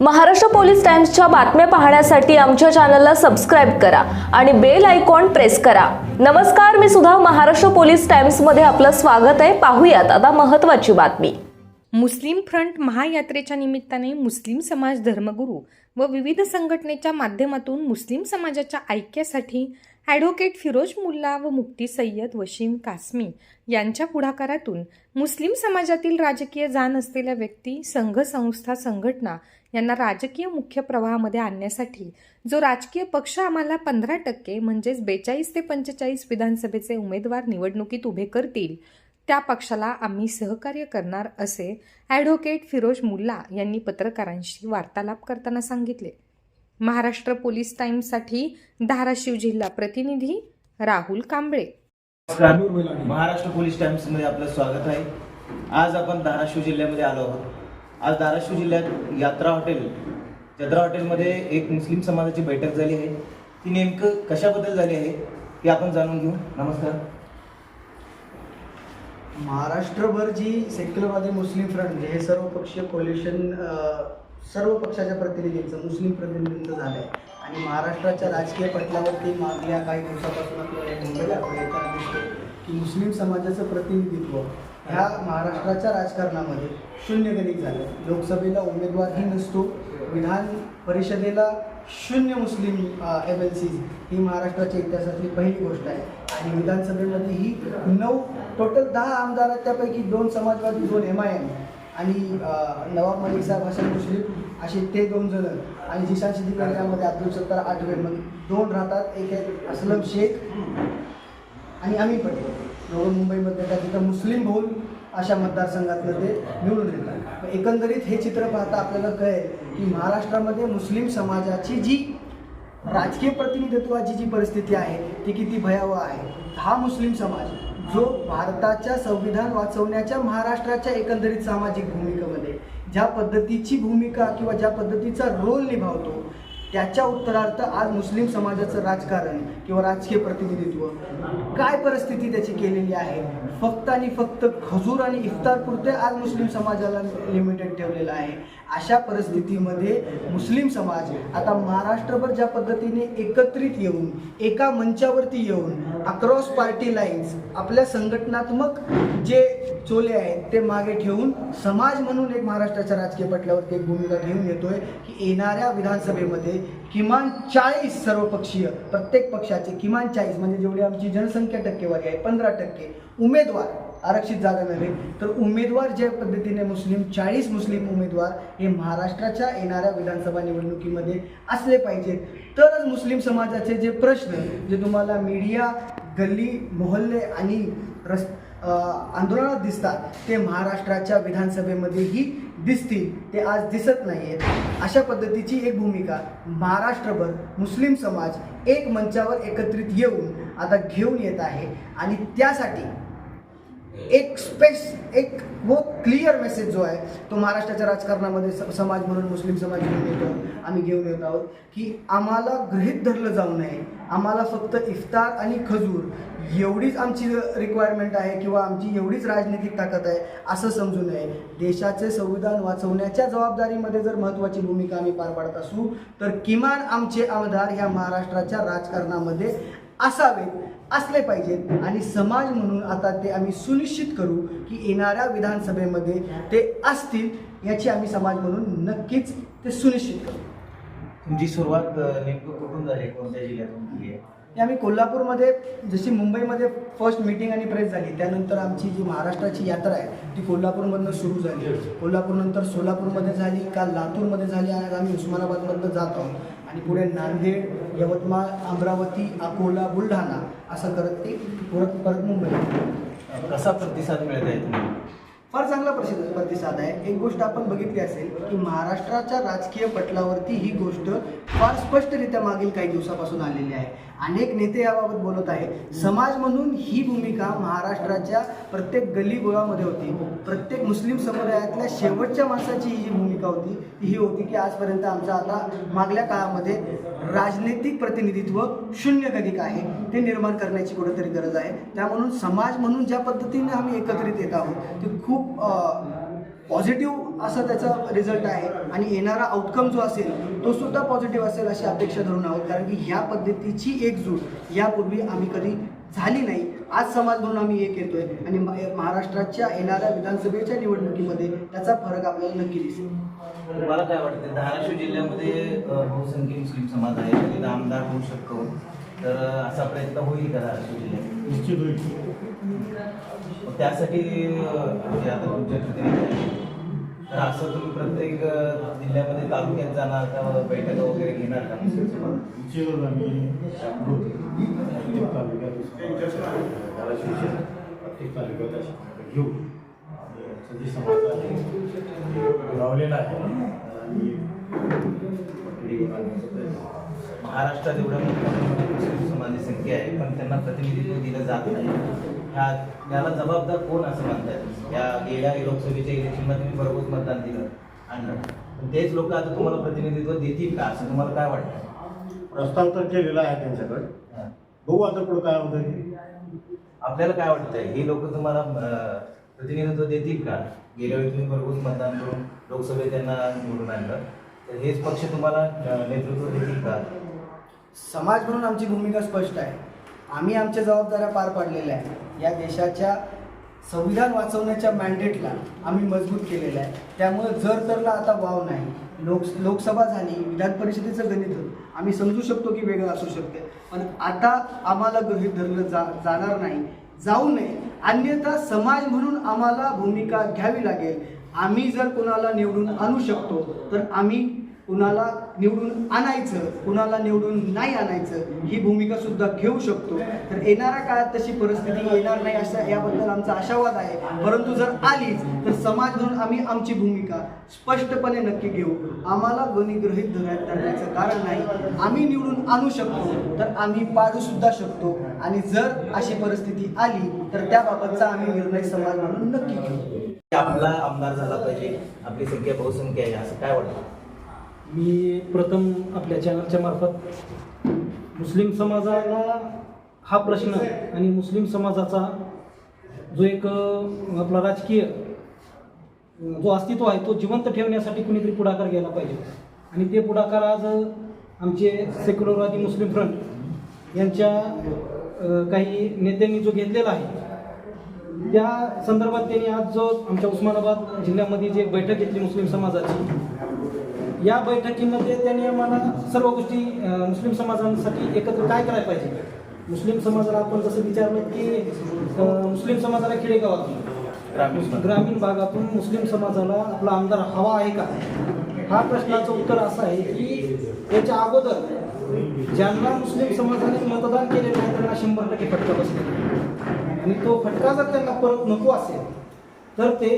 Maharashtra police टाइम्सच्या बातम्या पाहण्यासाठी आमच्या चॅनलला सबस्क्राईब करा आणि बेल आयकॉन प्रेस करा. नमस्कार मी सुद्धा महाराष्ट्र पोलीस टाइम्समध्ये आपलं स्वागत आहे. पाहूयात आता महत्त्वाची बातमी. मुस्लिम फ्रंट महायात्रेच्या निमित्ताने मुस्लिम समाज धर्मगुरू व विविध संघटनेच्या माध्यमातून मुस्लिम समाजाच्या ऐक्यासाठी ॲडव्होकेट फिरोज मुल्ला व मुक्ती सय्यद वशीम कासमी यांच्या पुढाकारातून मुस्लिम समाजातील राजकीय जाण असलेल्या व्यक्ती संघ संस्था संघटना यांना राजकीय मुख्य प्रवाहामध्ये आणण्यासाठी. जो राजकीय पक्ष आम्हाला पंधरा टक्के म्हणजेच बेचाळीस ते पंचेचाळीस विधानसभेचे उमेदवार निवडणुकीत उभे करतील त्या पक्षाला आम्ही सहकार्य करणार असे ॲडव्होकेट फिरोज मुल्ला यांनी पत्रकारांशी वार्तालाप करताना सांगितले. महाराष्ट्र पोलीस टाइम्ससाठी धाराशिव जिल्हा प्रतिनिधी राहुल कांबळे. महाराष्ट्र पोलीस टाइम्समध्ये आपलं स्वागत आहे. आज आपण धाराशिव जिल्ह्यामध्ये आलो आहोत. आज धाराशिव जिल्ह्यात यात्रा हॉटेल जत्रा हॉटेलमध्ये एक मुस्लिम समाजाची बैठक झाली आहे. ती नेमकं कशाबद्दल झाली आहे ते आपण जाणून घेऊ. नमस्कार. महाराष्ट्रभर जी सेक्युलरवादी मुस्लिम फ्रंट म्हणजे हे सर्व पक्षीय कोल्युशन सर्व पक्षाच्या प्रतिनिधींचं मुस्लिम प्रतिनिधींचं झालं आहे आणि महाराष्ट्राच्या राजकीय पटलावरती मागल्या काही दिवसापासून आपल्याला मुंबईला येताना की मुस्लिम समाजाचं प्रतिनिधित्व ह्या महाराष्ट्राच्या राजकारणामध्ये शून्य गणित झालं. लोकसभेला उमेदवारही नसतो. विधान परिषदेला शून्य मुस्लिम एम एल सीज ही महाराष्ट्राच्या इतिहासातली पहिली गोष्ट आहे. आणि विधानसभेमध्ये ही नऊ टोटल दहा आमदार आहेत. त्यापैकी दोन समाजवादी दोन एम आय एम. आणि नवाब मलिक साहेब हसन मुश्रीफ असे ते दोन जण आणि जिशान सिद्दीकी यामध्ये अब्दुल सत्तार आठवे मग दोन राहतात. एक आहे असलम शेख आणि आम्ही पटेल. दोघं मुंबईमध्ये त्या तिथं मुस्लिम बहुल अशा मतदारसंघातलं ते निवडून येतात. एकंदरीत हे चित्र पाहता आपल्याला कळेल की महाराष्ट्रामध्ये मुस्लिम समाजाची जी राजकीय प्रतिनिधित्वाची जी परिस्थिती आहे ती किती भयावह आहे. हा मुस्लिम समाज जो भारताच्या संविधान वाचवण्याच्या महाराष्ट्राच्या एकंदरीत सामाजिक भूमिकेमध्ये ज्या पद्धतीची भूमिका किंवा ज्या पद्धतीचा रोल निभावतो त्याच्या उत्तरार्थ आज मुस्लिम समाजाचं राजकारण किंवा राजकीय प्रतिनिधित्व काय परिस्थिती त्याची केलेली आहे? फक्त आणि फक्त खजूर आणि इफ्तारपुरते आज मुस्लिम समाजाला लिमिटेड ठेवलेलं आहे. अशा परिस्थितीमध्ये मुस्लिम समाज आता महाराष्ट्रभर ज्या पद्धतीने एकत्रित येऊन एका मंचावरती येऊन अक्रॉस पार्टी लाईन्स आपल्या संघटनात्मक जे चोले आहेत ते मागे ठेवून समाज म्हणून एक महाराष्ट्राच्या राजकीय पटलावरती एक भूमिका घेऊन येतोय की येणाऱ्या विधानसभेमध्ये किमान चाळीस सर्वपक्षीय प्रत्येक पक्षाचे किमान चाळीस म्हणजे जेवढी आमची जनसंख्या टक्केवारी आहे पंधरा टक्के उमेदवार आरक्षित जागा नव्हे तर उमेदवार ज्या पद्धतीने मुस्लिम चाळीस मुस्लिम उमेदवार हे महाराष्ट्राच्या येणाऱ्या विधानसभा निवडणुकीमध्ये असले पाहिजेत तरच मुस्लिम समाजाचे जे प्रश्न जे तुम्हाला मीडिया गल्ली मोहल्ले आणि रस आंदोलनात दिसतात ते महाराष्ट्राच्या विधानसभेमध्येही दिसतील. ते आज दिसत नाही आहेत अशा पद्धतीची एक भूमिका महाराष्ट्रभर मुस्लिम समाज एक मंचावर एकत्रित येऊन आता घेऊन येत आहे. आणि त्यासाठी एक स्पेस एक बहुत क्लिअर मेसेज जो आहे तो महाराष्ट्राच्या राजकारणामध्ये स- समाज म्हणून मुस्लिम समाज घेऊन येतो. आम्ही घेऊन येत आहोत की आम्हाला गृहीत धरलं जाऊ नये. आम्हाला फक्त इफ्तार आणि खजूर एवढीच आमची रिक्वायरमेंट आहे किंवा आमची एवढीच राजनीतिक ताकद आहे असं समजू नये. देशाचे संविधान वाचवण्याच्या जबाबदारीमध्ये जर महत्त्वाची भूमिका आम्ही पार पाडत असू तर किमान आमचे आमदार ह्या महाराष्ट्राच्या राजकारणामध्ये असावेत असले पाहिजेत आणि समाज म्हणून आता ते आम्ही सुनिश्चित करू की येणाऱ्या विधानसभेमध्ये ते असतील याची आम्ही समाज म्हणून नक्कीच ते सुनिश्चित करू. तुमची सुरुवात नेमकं कुठून झाली? कोणत्या जिल्ह्यातून झाली आहे? हे आम्ही कोल्हापूरमध्ये जशी मुंबईमध्ये फर्स्ट मीटिंग आणि प्रेस झाली त्यानंतर आमची जी महाराष्ट्राची यात्रा आहे ती कोल्हापूरमधनं सुरू झाली. कोल्हापूरनंतर सोलापूरमध्ये झाली काल लातूरमध्ये झाली आणि आम्ही उस्मानाबादमधनं जात आहोत. आणि पुढे नांदेड यवतमाळ अमरावती अकोला बुलढाणा असं करत ते परत परत मुंबई कसा प्रतिसाद मिळत आहे तुम्हाला? फार चांगला प्रतिसाद आहे. एक गोष्ट आपण बघितली असेल की महाराष्ट्राच्या राजकीय पटलावरती ही गोष्ट फार स्पष्टरित्या मागील काही दिवसापासून आलेली आहे. अनेक नेते याबाबत बोलत आहेत. समाज म्हणून ही भूमिका महाराष्ट्राच्या प्रत्येक गल्लीगोळामध्ये होती. प्रत्येक मुस्लिम समुदायातल्या शेवटच्या माणसाची ही जी भूमिका होती ती ही होती की आजपर्यंत आमचा आता मागल्या काळामध्ये राजनैतिक प्रतिनिधित्व शून्य गणिक आहे. ते निर्माण करण्याची कुठेतरी गरज आहे. त्या म्हणून समाज म्हणून ज्या पद्धतीने आम्ही एकत्रित येत आहोत ते खूप पॉझिटिव्ह असा त्याचा रिझल्ट आहे. आणि येणारा आउटकम जो असेल तो सुद्धा पॉझिटिव्ह असेल अशी अपेक्षा धरून आहोत. कारण की ह्या पद्धतीची एकजूट यापूर्वी आम्ही कधी झाली नाही. आज समाज म्हणून आम्ही एक येतोय. आणि म- महाराष्ट्राच्या येणाऱ्या विधानसभेच्या निवडणुकीमध्ये त्याचा फरक आपल्याला नक्की दिसेल. मला काय वाटतं धाराशिव जिल्ह्यामध्ये बहुसंख्य मुस्लिम समाज आहे. आमदार होऊ शकतो. तर असा प्रयत्न होईल का धाराशिव जिल्ह्यात? निश्चित होईल. त्यासाठी म्हणजे आता तुमच्या आहेत. तर असं तुम्ही प्रत्येक जिल्ह्यामध्ये तालुक्यात जाणार का बैठका वगैरे घेणार का आम्ही प्रत्येक तालुक्यात प्रत्येक घेऊ समाज आहे आहे. महाराष्ट्रात एवढ्या मुस्लिम समाजाची संख्या आहे पण त्यांना प्रतिनिधित्व दिलं जात नाही ह्या याला जबाबदार कोण असं म्हणतात या गेल्या लोकसभेच्या इलेक्शनला तुम्ही भरघोस मतदान दिलं. आणि पण तेच लोक आता तुम्हाला प्रतिनिधित्व देतील का असं तुम्हाला काय वाटतं? प्रस्ताव तर केलेला आहे त्यांच्याकडे. हा. बघू आता पुढं काय होतं. आपल्याला काय वाटतंय? हे लोक तुम्हाला प्रतिनिधित्व देतील का? गेल्या वेळी तुम्ही भरघोस मतदान करून लोकसभेत त्यांना निवडून आणलं. तर हेच पक्ष तुम्हाला नेतृत्व देतील का? समाज म्हणून आमची भूमिका स्पष्ट आहे. आम्ही आमच्या जबाबदाऱ्या पार पाडलेल्या आहे या देशाच्या संविधान वाचवण्याच्या मॅन्डेटला आम्ही मजबूत केलेलं आहे. त्यामुळे जर तरला आता वाव नाही. लोक लोकसभा झाली विधान परिषदेचं गणित आम्ही समजू शकतो की वेगळं असू शकते. पण आता आम्हाला गृहित धरलं जा जाणार नाही. जाऊ नये. अन्यथा समाज म्हणून आम्हाला भूमिका घ्यावी लागेल. आम्ही जर कोणाला निवडून आणू शकतो तर आम्ही कुणाला निवडून आणायचं कुणाला निवडून नाही आणायचं ही भूमिका सुद्धा घेऊ शकतो. तर येणाऱ्या काळात तशी परिस्थिती येणार नाही असा याबद्दल आमचा आशावाद आहे. परंतु जर आलीच तर समाज म्हणून आम्ही आमची भूमिका स्पष्टपणे नक्की घेऊ. आम्हाला कोणी गृहीत धरण्याचं कारण नाही. आम्ही निवडून आणू शकतो तर आम्ही पाडू सुद्धा शकतो. आणि जर अशी परिस्थिती आली तर त्याबाबतचा आम्ही निर्णय समाज म्हणून नक्की घेऊ. आपला आमदार झाला पाहिजे. आपली संख्या बहुसंख्या आहे असं काय वाटतं? मी प्रथम आपल्या चॅनलच्या मार्फत मुस्लिम समाजाला हा प्रश्न आणि मुस्लिम समाजाचा जो एक आपला राजकीय जो अस्तित्व आहे तो जिवंत ठेवण्यासाठी कुणीतरी पुढाकार घ्यायला पाहिजे. आणि ते पुढाकार आज आमचे सेक्युलरवादी मुस्लिम फ्रंट यांच्या काही नेत्यांनी जो घेतलेला आहे त्या संदर्भात त्यांनी आज जो आमच्या उस्मानाबाद जिल्ह्यामध्ये जी एक बैठक घेतली मुस्लिम समाजाची या बैठकीमध्ये त्यांनी आम्हाला सर्व गोष्टी मुस्लिम समाजांसाठी एकत्र काय करायला पाहिजे? मुस्लिम समाजाला आपण जसं विचारलं की मुस्लिम समाजाला खेडेगावातून ग्रामीण भाग. ग्रामीण भागातून मुस्लिम समाजाला आपला आमदार हवा आहे का? हा प्रश्नाचं उत्तर असं आहे की याच्या अगोदर ज्यांना मुस्लिम समाजाने मतदान केलेलं आहे त्यांना शंभर टक्के फटका बसलेला आणि तो फटका जर त्यांना परत नको असेल तर ते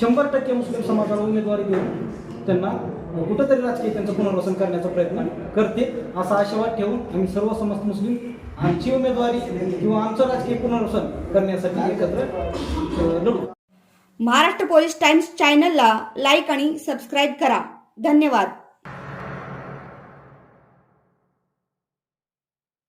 शंभर टक्के मुस्लिम समाजाला उमेदवारी देऊन त्यांना कुठंतरी राजकीय त्यांचं पुनर्वसन करण्याचा प्रयत्न करते असा आशावाद ठेवून आम्ही सर्व समस्त मुस्लिम आमची उमेदवारी किंवा आमचं राजकीय पुनर्वसन करण्यासाठी एकत्र लढू. महाराष्ट्र पोलीस टाइम्स चॅनलला लाईक आणि सबस्क्राईब करा. धन्यवाद.